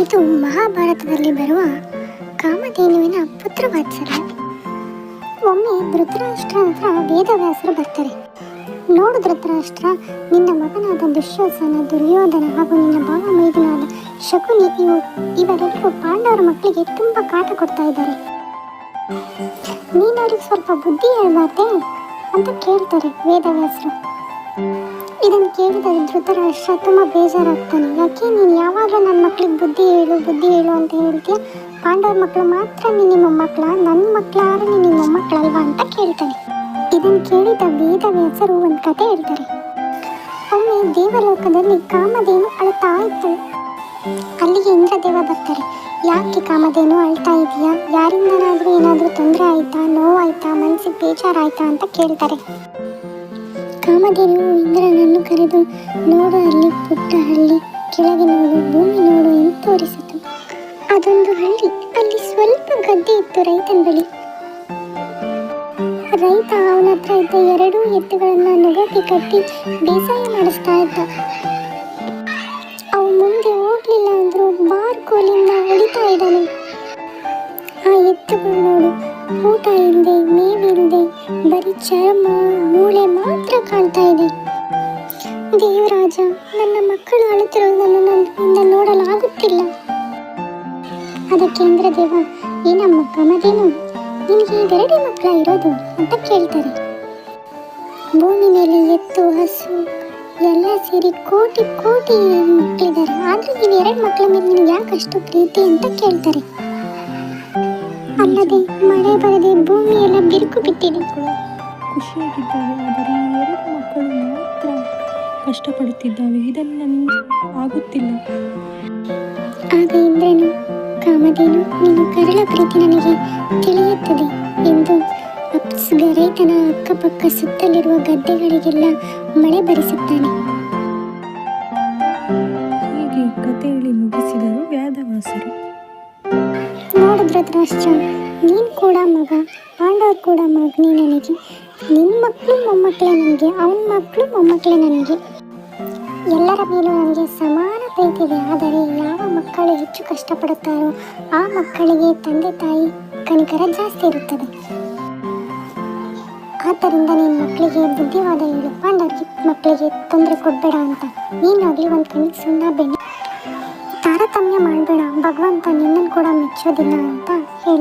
ಇದು ಮಹಾಭಾರತದಲ್ಲಿ ಬರುವ ಕಾಮಧೇನುವಿನ ಪುತ್ರ ವಾತ್ಸಲ್ಯ. ಒಮ್ಮೆ ಧೃತರಾಷ್ಟ್ರ ಹತ್ರ ವೇದವ್ಯಾಸರು ಬರ್ತಾರೆ. ನೋಡು ಧೃತರಾಷ್ಟ್ರ, ನಿನ್ನ ಮಗನಾದ ದುಶ್ಯಾಸನ ದುರ್ಯೋಧನ ಹಾಗೂ ನಿನ್ನ ಭಾವ ಮೈದನಾದ ಶಕುನಿ ಇವು ಇವರೆಲ್ಲರೂ ಪಾಂಡವರ ಮಕ್ಕಳಿಗೆ ತುಂಬ ಕಾಟ ಕೊಡ್ತಾ ಇದ್ದಾರೆ. ನೀನು ಸ್ವಲ್ಪ ಬುದ್ಧಿ ಹೇಳ್ಬಾರ್ದೆ ಅಂತ ಕೇಳ್ತಾರೆ ವೇದವ್ಯಾಸರು ಇದನ್ನು ಕೇಳಿದ ಧೃತರಾಷ್ಟ್ರ ತುಂಬ ಬೇಜಾರಾಗ್ತಾನೆ. ಯಾಕೆ ನೀನು ಯಾವಾಗಲೂ ನನ್ನ ಮಕ್ಳಿಗೆ ಬುದ್ಧಿ ಹೇಳು ಬುದ್ಧಿ ಹೇಳು ಅಂತ ಹೇಳ್ತೀಯ? ಪಾಂಡವ್ರ ಮಕ್ಕಳು ಮಾತ್ರ ನೀನು ನಿಮ್ಮ ಮಕ್ಕಳ, ನನ್ನ ಮಕ್ಕಳಾದ್ರೆ ನೀನು ನಿಮ್ಮ ಮಕ್ಕಳಲ್ವಾ ಅಂತ ಕೇಳ್ತಾನೆ. ಇದನ್ನು ಕೇಳಿದ ವೇದ ವ್ಯಾಸರು ಒಂದು ಕತೆ ಹೇಳ್ತಾರೆ. ಒಮ್ಮೆ ದೇವಲೋಕದಲ್ಲಿ ಕಾಮಧೇನು ಅಳ್ತಾ ಇತ್ತು. ಅಲ್ಲಿಗೆ ಇಂದ್ರದೇವ ಬರ್ತಾರೆ. ಯಾಕೆ ಕಾಮಧೇನು ಅಳ್ತಾ ಇದೆಯಾ? ಯಾರಿಂದನಾದರೂ ಏನಾದರೂ ತೊಂದರೆ ಆಯ್ತಾ? ನೋವಾಯ್ತಾ? ಮನಸ್ಸಿಗೆ ಬೇಜಾರಾಯ್ತಾ? ಅಂತ ಕೇಳ್ತಾರೆ. ಕಾಮಧೇನು ಇಂದ್ರನನ್ನು ಕರೆದು ನೋಡು ಅಲ್ಲಿ ಪುಟ್ಟ ಹಳ್ಳಿ, ಕೆಳಗೆ ನೋಡು ಭೂಮಿ, ನೋಡು ಎಂದು ತೋರಿಸಿತು. ಅದೊಂದು ಹಳ್ಳಿ, ಅಲ್ಲಿ ಸ್ವಲ್ಪ ಗದ್ದೆ ಇತ್ತು ರೈತನ ಬಳಿ. ರೈತ ಅವನ ಹತ್ರ ಇದ್ದ ಎರಡೂ ಎತ್ತುಗಳನ್ನು ನೊಗಕ್ಕೆ ಕಟ್ಟಿ ಬೇಸಾಯ ಮಾಡಿಸ್ತಾ ಇದ್ದ. ಅವು ಮುಂದೆ ಹೋಗ್ಲಿಲ್ಲ ಅಂದ್ರು ಬಾರ್ ಕೋಲಿಂದ ಹೊಡಿತಾ ಇದ್ದಾನೆ. ಆ ಎತ್ತುಗಳು ನೋಡು, ಊಟ ಇಲ್ಲದೆ ಮೇವಿಲ್ಲದೆ ಬರೀ ಚರ್ಮ ಮೂಳೆ ಮಾತ್ರ ಕಾಣ್ತಾ ಇದೆ. ದೇವರಾಜ, ನನ್ನ ಮಕ್ಕಳು ಅಳುತ್ತಿರುವುದನ್ನು ನನ್ನಿಂದ ನೋಡಲಾಗುತ್ತಿಲ್ಲ. ಅದಕ್ಕೆ ಇಂದ್ರದೇವ ಏನಮ್ಮ ಕಮದೇನು ನಿನಗೆ ಇವೆರಡೇ ಮಕ್ಕಳ ಇರೋದು ಅಂತ ಕೇಳ್ತಾರೆ. ಭೂಮಿ ಮೇಲೆ ಎತ್ತು, ಹಸು, ಎಲ್ಲ ಸೇರಿ ಕೋಟಿ ಕೋಟಿ ಮಕ್ಕಳಿದ್ದಾರೆ ಆದರೂ ನೀವು ಎರಡು ಮಕ್ಕಳ ಮೇಲೆ ನಿನಗೆ ಯಾಕೆ ಅಷ್ಟು ಪ್ರೀತಿ ಅಂತ ಕೇಳ್ತಾರೆ. ಅಲ್ಲದೆ ಮಳೆ ಬರದೆ ಭೂಮಿಯೆಲ್ಲ ಬಿರುಕು ಬಿಟ್ಟಿದೆ ಖುಷಿಯಾಗಿದ್ದಾವೆ ಆದರೆ ಈ ಎರಡು ಮಕ್ಕಳು ಮಾತ್ರ ಕಷ್ಟಪಡುತ್ತಿದ್ದಾವೆ. ಇದನ್ನು ನನಗೆ ಆಗುತ್ತಿಲ್ಲ. ಆಗ ಇಂದ್ರನು ಕಾಮಧೇನು ನಿನ್ನ ಕರಳ ಪ್ರೀತಿ ನನಗೆ ತಿಳಿಯುತ್ತದೆ ಎಂದು ಅಪ್ಸ್ಗ ರೈತನ ಅಕ್ಕಪಕ್ಕ ಸುತ್ತಲಿರುವ ಗದ್ದೆಗಳಿಗೆಲ್ಲ ಮಳೆ ಬರಿಸುತ್ತಾನೆ. ಹೀಗೆ ಕಥೆಯಲ್ಲಿ ಮುಗಿಸಿದರು ವ್ಯಾಧವಾಸರು ದ್ರಾಷ್ಟ್ರ ನೀನು ಕೂಡ ಮಗ, ಪಾಂಡವ್ರು ಕೂಡ ಮಗನೇ ನನಗೆ. ನಿನ್ನ ಮಕ್ಕಳು ಮೊಮ್ಮಕ್ಕಳೇ ನನಗೆ, ಅವನ ಮಕ್ಕಳು ಮೊಮ್ಮಕ್ಕಳೇ ನನಗೆ. ಎಲ್ಲರ ಮೇಲೂ ನನಗೆ ಸಮಾನ ಪ್ರೀತಿ ಇದೆ, ಆದರೆ ಯಾವ ಮಕ್ಕಳು ಹೆಚ್ಚು ಕಷ್ಟಪಡುತ್ತಾರೋ, ಆ ಮಕ್ಕಳಿಗೆ ತಂದೆ ತಾಯಿ ಕನಿಕರ ಜಾಸ್ತಿ ಇರುತ್ತದೆ. ಆದ್ದರಿಂದ ನಿನ್ನ ಮಕ್ಕಳಿಗೆ ಬುದ್ಧಿವಾದ ಹೇಳು, ಪಾಂಡವ್ರಿಗೆ ಮಕ್ಕಳಿಗೆ ತೊಂದರೆ ಕೊಡಬೇಡ ಅಂತ. ನೀನಾಗಲಿ ಒಂದು ಕಣ್ಣಿಗೆ ಸುಣ್ಣ ಬೆಣ್ಣೆ. ತಾರತಮ್ಯ ಮಾಡಬೇಡ ಭಗವಂತ ನಿನ್ನನ್ನು ಕೂಡ ಮೆಚ್ಚೋದಿಲ್ಲ ಅಂತ ಹೇಳಿ